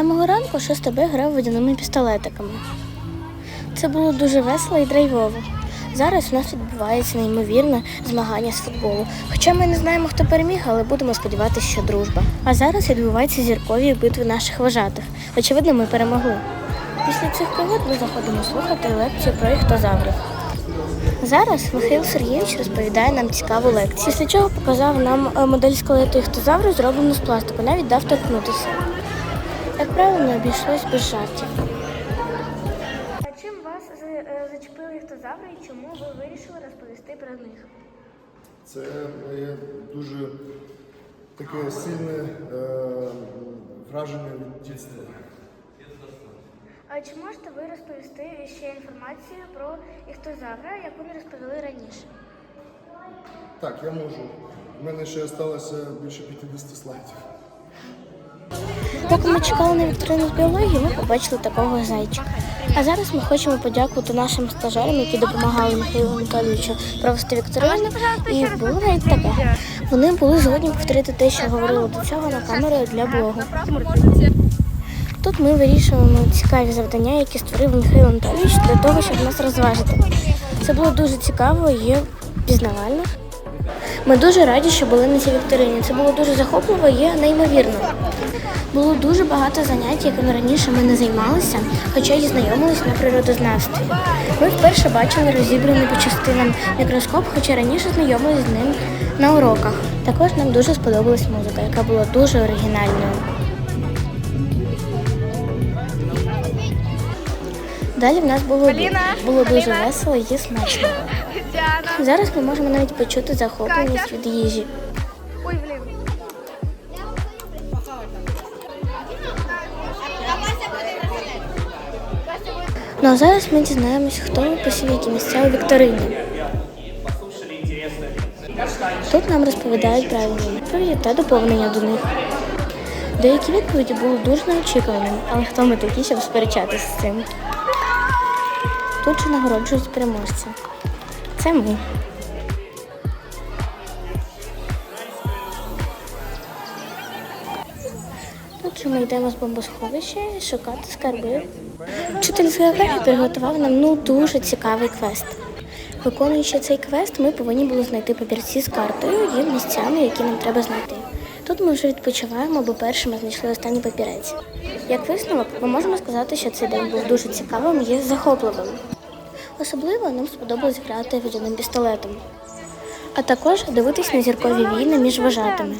самого ранку 6 Б грав водяними пістолетиками. Це було дуже весело і драйвово. Зараз у нас відбувається неймовірне змагання з футболу. Хоча ми не знаємо, хто переміг, але будемо сподіватися, що дружба. А зараз відбуваються зіркові битви наших вожатих. Очевидно, ми перемогли. Після цих пригод ми заходимо слухати лекцію про іхтозаврів. Зараз Михайло Сергійович розповідає нам цікаву лекцію, після чого показав нам е, модель скелету іхтозавру, зроблену з пластику, навіть дав торкнутися. Як правило, не обійшлось без жартів. А чим вас зачепили іхтозаври і чому ви вирішили розповісти про них? Це є дуже таке сильне е, враження від дітства. А чи можете ви розповісти ще інформацію про іхтозавра, яку не розповіли раніше? Так, я можу. У мене ще залишилося більше 50 слайдів. Поки ми чекали на вікторину з біології, ми побачили такого зайчика. А зараз ми хочемо подякувати нашим стажерам, які допомагали Михайлу Анатолійовичу провести вікторину. І було навіть таке. Вони були згодні повторити те, що говорили до цього на камеру для блогу. Тут ми вирішуємо цікаві завдання, які створив Михайло Анатолійович для того, щоб нас розважити. Це було дуже цікаво і пізнавально. Ми дуже раді, що були на цій вікторині. Це було дуже захопливо і неймовірно. Було дуже багато занять, якими раніше ми не займалися, хоча й знайомилися на природознавстві. Ми вперше бачили розібраний по частинам мікроскоп, хоча раніше знайомилися з ним на уроках. Також нам дуже сподобалась музика, яка була дуже оригінальною. Далі в нас було, Поліна, було дуже Поліна. весело і смачно. Діана. Зараз ми можемо навіть почути захопленість від їжі. Ой, блін. Ну а зараз ми дізнаємось, хто посів які місця у вікторині. Тут нам розповідають правильні відповіді та доповнення до них. Деякі відповіді були дуже неочікуваними, але хто ми такі, щоб сперечатися з цим? Тут же нагороджують переможця. Це ми. Тут же ми йдемо з бомбосховища шукати скарби. Вчитель з географії приготував нам ну дуже цікавий квест. Виконуючи цей квест, ми повинні були знайти папірці з картою і місцями, які нам треба знайти. Тут ми вже відпочиваємо, бо першими знайшли останній папірець. Як висновок, ми можемо сказати, що цей день був дуже цікавим і захопливим. Особливо нам сподобалось грати водяним пістолетом, а також дивитись на зіркові війни між вожатими.